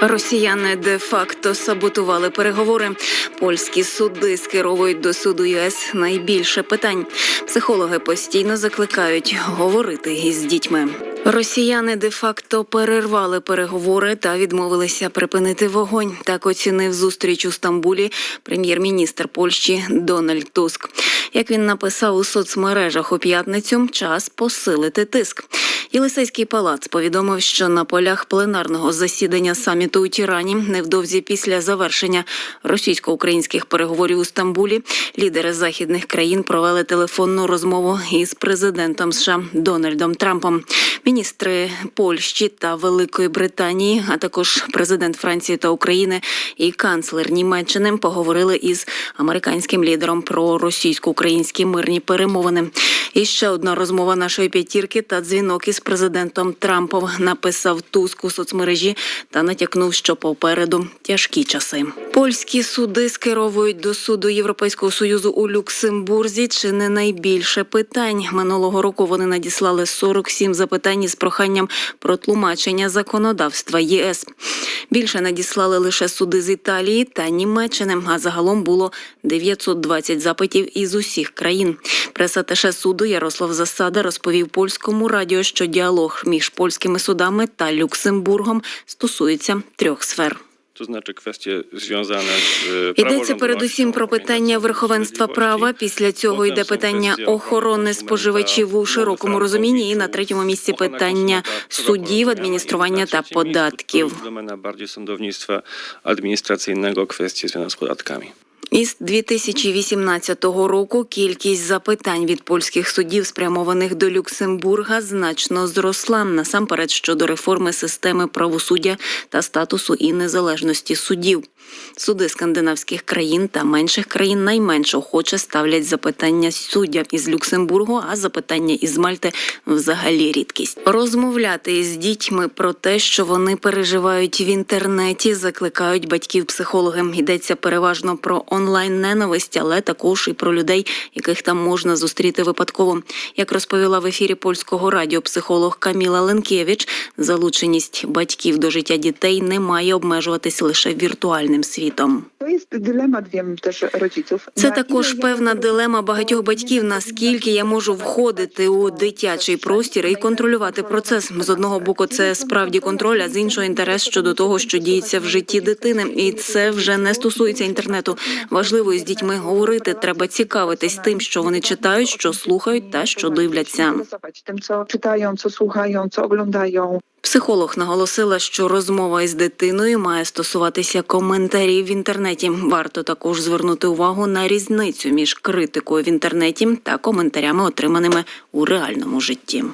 Росіяни де-факто саботували переговори. Польські суди скеровують до суду ЮС найбільше питань. Психологи постійно закликають говорити із дітьми. Росіяни де-факто перервали переговори та відмовилися припинити вогонь. Так оцінив зустріч у Стамбулі прем'єр-міністр Польщі Дональд Туск. Як він написав у соцмережах у п'ятницю, час посилити тиск. Єлисейський палац повідомив, що на полях пленарного засідання саміту у Тірані невдовзі після завершення російсько-українських переговорів у Стамбулі лідери західних країн провели телефонну розмову із президентом США Дональдом Трампом. Міністри Польщі та Великої Британії, а також президент Франції та України і канцлер Німеччини поговорили із американським лідером про російсько-українські мирні перемовини. І ще одна розмова нашої п'ятірки та дзвінок із президентом Трампом написав Туск у соцмережі та натякнув, що попереду тяжкі часи. Польські суди скеровують до суду Європейського союзу у Люксембурзі. Чи не найбільше питань минулого року вони надіслали 47 запитань із проханням про тлумачення законодавства ЄС. Більше надіслали лише суди з Італії та Німеччини. А загалом було 920 запитів із усіх країн. Пресатеше суду Ярослав Засада розповів польському радіо, що діалог між польськими судами та Люксембургом стосується трьох сфер. E, Йдеться передусім про питання верховенства права. Після цього йде питання охорони споживачів у широкому розумінні. І на третьому місці питання судів, адміністрування та податків. Domena bardziej sądownictwa administracyjnego, Із 2018 року кількість запитань від польських судів, спрямованих до Люксембурга, значно зросла насамперед щодо реформи системи правосуддя та статусу і незалежності суддів. Суди скандинавських країн та менших країн найменш охоче ставлять запитання суддям із Люксембургу, а запитання із Мальти взагалі рідкість. Розмовляти із дітьми про те, що вони переживають в інтернеті, закликають батьків-психологи. Йдеться переважно про онлайн ненависть, але також і про людей, яких там можна зустріти випадково. Як розповіла в ефірі польського радіо психолог Каміла Ленкєвич, залученість батьків до життя дітей не має обмежуватись лише віртуальним світом. Jest dylemat, wiem, też rodziców. Це також певна дилема багатьох батьків. Наскільки я можу входити у дитячий простір і контролювати процес з одного боку, це справді контроль, а з іншого інтерес щодо того, що діється в житті дитини, і це вже не стосується інтернету. Важливо із дітьми говорити. Треба цікавитись тим, що вони читають, що слухають та що дивляться. tym, co czytają, co słuchają, co oglądają. Психолог наголосила, що розмова із дитиною має стосуватися коментарів в інтернеті. Варто також звернути увагу на різницю між критикою в інтернеті та коментарями, отриманими у реальному житті.